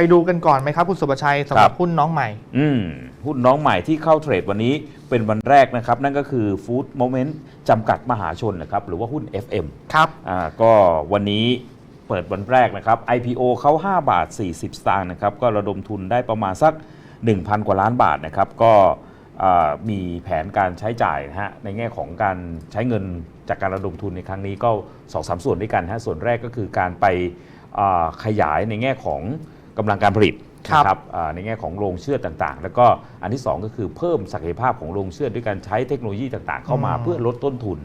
ไปดูกันก่อนไหมครับคุณสุประชัยสำหรับครับหุ้นน้องใหม่ อืมหุ้นน้องใหม่ที่เข้าเทรดวันนี้เป็นวันแรกนะครับ นั่นก็คือ Food Moment จำกัดมหาชนนะครับหรือว่าหุ้น FM ครับอ่าก็วันนี้เปิดวันแรกนะครับ IPO เขา 5 บาท 40 สตางค์นะครับก็ระดมทุนได้ประมาณสัก 1,000 กว่าล้านบาทนะครับก็อ่ามีแผนการใช้จ่ายนะฮะในแง่ของการใช้เงินจากการระดมทุนในครั้งนี้ก็2อสส่วนด้วยกันฮะส่วนแรกก็คือการไปอ่าขยายในแง่ของ กำลังการผลิตครับนะครับอ่าในแง่ของโรงเชือดต่างๆ แล้วก็อันที่ 2 ก็คือเพิ่มศักยภาพของโรงเชือดด้วยการใช้เทคโนโลยีต่างๆ เข้ามาอืมเพื่อลดต้นทุน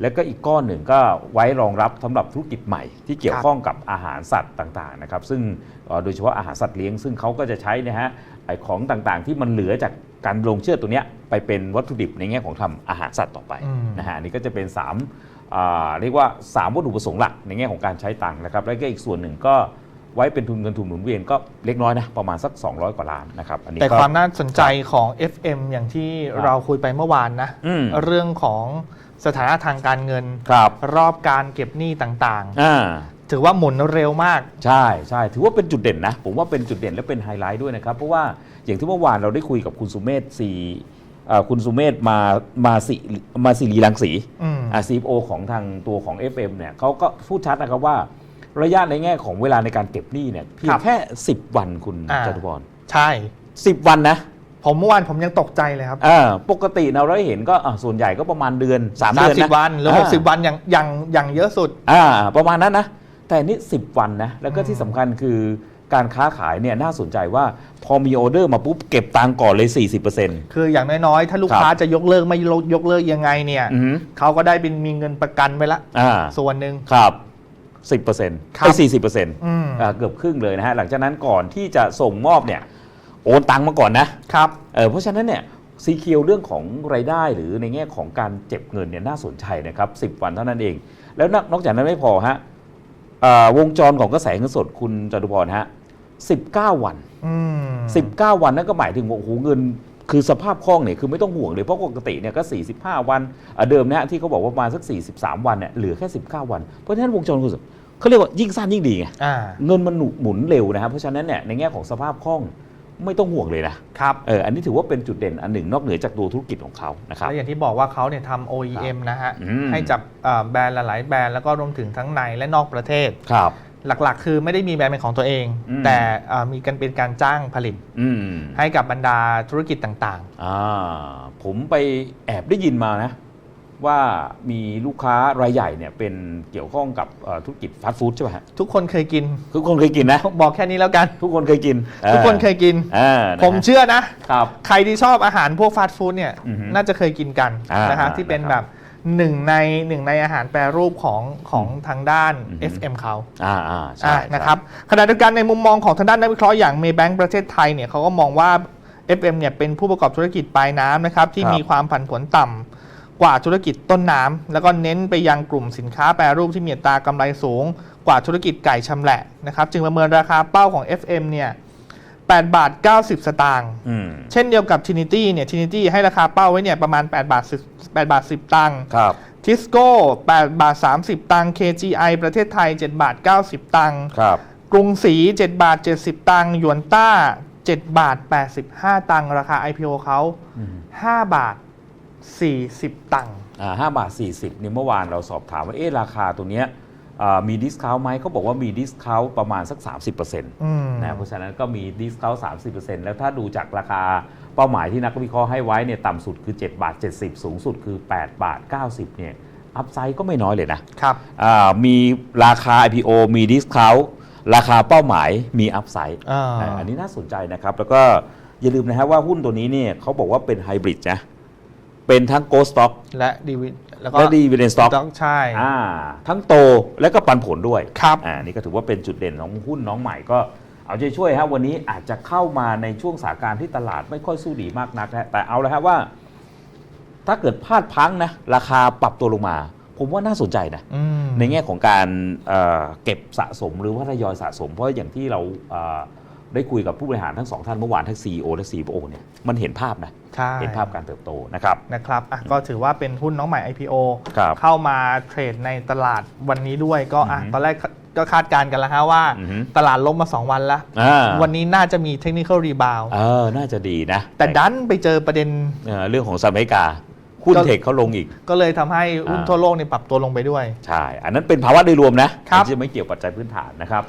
แล้วก็อีกก้อนหนึ่งก็ไว้รองรับสำหรับธุรกิจใหม่ ที่เกี่ยวข้องกับอาหารสัตว์ต่างๆนะครับซึ่งเอ่อโดยเฉพาะอาหารสัตว์เลี้ยง ซึ่งเขาก็จะใช้นะฮะไอ้ของต่างๆ ที่มันเหลือจากการลงเชือดตัวเนี้ยไปเป็นวัตถุดิบในแง่ของทำอาหารสัตว์ต่อไปอืมนะฮะอันนี้ก็จะเป็น3อ่าเรียกว่า 3 วัตถุประสงค์หลักในแง่ของการใช้ตังค์นะครับ แล้วก็อีกส่วนหนึ่งก็ ไว้เป็นทุนเงินทุนหมุนเวียนก็เล็กน้อยนะประมาณสัก 200 กว่าล้านนะครับอันนี้แต่ก็ ความน่าสนใจของ FM อย่างที่ครับเราคุยไปเมื่อวานนะ อืม เรื่องของสถานะทางการเงิน ครับรอบการเก็บหนี้ต่างอ่า ๆ ถือว่าหมุนเร็วมาก ใช่ใช่ถือว่าเป็นจุดเด่นนะ ผมว่าเป็นจุดเด่นและเป็นไฮไลท์ด้วยนะครับ เพราะว่าอย่างที่เมื่อวานเราได้คุยกับคุณสุเมธสีเอ่อคุณสุเมธมามาสิมาสิรีลังสีอืมอ่าซีโอของทางตัวของ FM เนี่ยเขาก็พูดชัดนะครับว่า ระยะในแง่ของเวลาในการเก็บหนี้เนี่ยเพียครังบแค่ 10 วันคุณอ่า จตุพรใช่ 10 วันนะผมเมื่อวานผมยังตกใจเลยครับอ่าปกติเราได้เห็นก็อะส่วนใหญ่ก็ประมาณเดือน3เดือนสินะบวันหรือหกสิบวันอย่างอย่างอย่างเยอะสุด อ่าประมาณนั้นนะ แต่นี่ 10 วันนะแล้วก็อืมที่สำคัญคือการค้าขายเนี่ยน่าสนใจว่าพอมีออเดอร์มาปุ๊บเก็บตังค์ก่อนเลย 40%คืออย่างน้อยๆ ถ้าลูกครับค้าจะยกเลิกไม่ยกเลิกยังไงเนี่ยอือหือเขาก็ได้เป็นมีเงินประกันไว้ละ อ่า ส่วนหนึ่ง ครับ 10%ครับไป40%ออืม่าเกือบครึ่งเลยนะฮะหลังจากนั้นก่อนที่จะส่งมอบเนี่ยโอนตังค์มาก่อนนะครับเออเพราะฉะนั้นเนี่ยซีเคียวเรื่องของรายได้หรือในแง่ของการเจ็บเงินเนี่ยน่าสนใจนะครับ10 วันเท่านั้นเอง แล้วนอกนอกจากนั้นไม่พอฮะอ่าวงจรของกระแสเงินสดคุณจตุพรฮะ19 วันอืม19 วันนั่นก็หมายถึงว่าโอ้โหเงินคือสภาพคล่องเนี่ยคือไม่ต้องห่วงเลย เพราะปกติเนี่ยก็ 45 วันอะเดิมเนะที่เขาบอกว่าประมาณสัก 43 วันเนี่ยเหลือแค่ 19 วัน เพราะฉะนั้นวงจรคุณ เขาเรียกว่ายิ่งสั้นยิ่งดีไงอ่าเงินมันหนุหมุนเร็วนะครับเพราะฉะนั้นเนี่ยในแง่ของสภาพคล่องไม่ต้องห่วงเลยนะครับเอออันนี้ถือว่าเป็นจุดเด่นอันหนึ่งนอกเหนือจากตัวธุรกิจของเขานะครับแล้วอย่างที่บอกว่าเขาเนี่ยทำ OEM นะฮะอืมให้จับเอ่อแบรนด์หลายๆแบรนด์แล้วก็รวมถึงทั้งในและนอกประเทศ ครับ หลักๆ คือไม่ได้มีแบรนด์เป็นของตัวเอง อืม แต่เอ่อมีกันเป็นการจ้างผลิต อืมให้กับบรรดาธุรกิจต่าง อ่าผมไปแอบได้ยินมานะ ว่ามีลูกค้ารายใหญ่เนี่ยเป็นเกี่ยวข้องกับเอ่อธุรกิจฟาสต์ฟู้ดใช่ไหมฮะๆทุกคนเคยกิน ทุกคนเคยกินนะ บอกแค่นี้แล้วกัน ทุกคนเคยกิน ทุกคนเคยกินอ่านะฮะผมเชื่อนะครับใครที่ชอบอาหารพวกฟาสต์ฟู้ดเนี่ยอือฮึน่าจะเคยกินกันอ่านนะฮะที่เป็นนะครับแบบหนึ่งในหนึ่งในอาหารแปรรูปของของทางด้านอือฮึ FM เขาอ่าอ่าใช่อะใช่นะครับขณะเดียวกันในมุมมองของทางด้านนักวิเคราะห์อย่างเมย์แบงก์ประเทศไทยเนี่ยเขาก็มองว่า FM เนี่ยเป็นผู้ประกอบธุรกิจปลายน้ำนะครับที่ครับมีความผันผวนต่ำ กว่าธุรกิจต้นน้ำแล้วก็เน้นไปยังกลุ่มสินค้าแปรรูปที่มีอัตรากำไรสูง กว่าธุรกิจไก่ชำแหละนะครับ จึงประเมินราคาเป้าของ FM เนี่ย8บาท 90 สตางค์อืมเช่นเดียวกับ Trinity เนี่ย Trinity ให้ราคาเป้าไว้เนี่ยประมาณ8บาท10 8บาท 10 ตังค์ครับทิสโก้8บาท 30 ตังค์ KGI ประเทศไทย 7 บาท 90 ตังค์ครับกรุงศรี7บาท 70 ตังค์หยวนต้า 7 บาท 85 ตังค์ราคา IPO เขาอืม5บาท 40 ตังค์อ่าห้าบาท 40เนี่ยเมื่อวานเราสอบถามว่าเอ๊ะราคาตัวเนี้ยอ่ามีดิสคาวไหมเขาบอกว่ามีดิสคาวประมาณสัก 30%นอืมะเพราะฉะนั้นก็มีดิสคาว30%แล้วถ้าดูจากราคาเป้าหมายที่นักวิเคราะห์ให้ไว้เนี่ยต่ำสุดคือ 7 บาท 70 สูงสุดคือ 8 บาท 90เนี่ยอัพไซด์ก็ไม่น้อยเลยนะ ครับ อ่ามีราคา IPO มีดิสคาวราคาเป้าหมายมีอัพไซด์อ่าอ่าอันนี้น่าสนใจนะครับ แล้วก็อย่าลืมนะฮะว่าหุ้นตัวนี้เนี่ยเขาบอกว่าเป็นไฮบริดนะ เป็นทั้งโกลสต็อกและดีวิแล้วก็และดีเวเดนสต็อกต้องใช่ อ่าทั้งโตและก็ปันผลด้วยครับ อ่านี่ก็ถือว่าเป็นจุดเด่นของหุ้นน้องใหม่ก็เอาใจช่วยฮะวันนี้อาจจะเข้ามาในช่วงสถานการณ์ที่ตลาดไม่ค่อยสู้ดีมากนักนะแต่เอาละฮะว่า ถ้าเกิดพลาดพลังนะราคาปรับตัวลงมา ผมว่าน่าสนใจนะ อืม ในแง่ของการเอ่อเก็บสะสมหรือว่าทยอยสะสม เพราะอย่างที่เราเอ่อ ได้คุยกับผู้บริหารทั้งสองท่านเมื่อวานทั้ง CEO และ CFO เนี่ยมันเห็นภาพนะ ใช่เห็นภาพการเติบโตนะครับ นะครับอะก็ถือว่าเป็นหุ้นน้องใหม่ IPO ครับเข้ามาเทรดในตลาดวันนี้ด้วยก็อะอือฮึตอนแรกก็คาดการณ์กันแล้วฮะว่า อือฮึตลาดล้มมา 2 วันแล้ว อ่า วันนี้น่าจะมีเทคนิคอลรีบาวเออน่าจะดีนะแต่ดันไปเจอประเด็น เอ่อเรื่องของสหรัฐอเมริกาหุ้นก็ เทคเขาลงอีก ก็เลยทำให้หุ้นอ่า ทั่วโลกเนี่ยปรับตัวลงไปด้วย ใช่ อันนั้นเป็นภาวะโดยรวมนะครับ ที่จะไม่เกี่ยวปัจจัยพื้นฐานนะครับ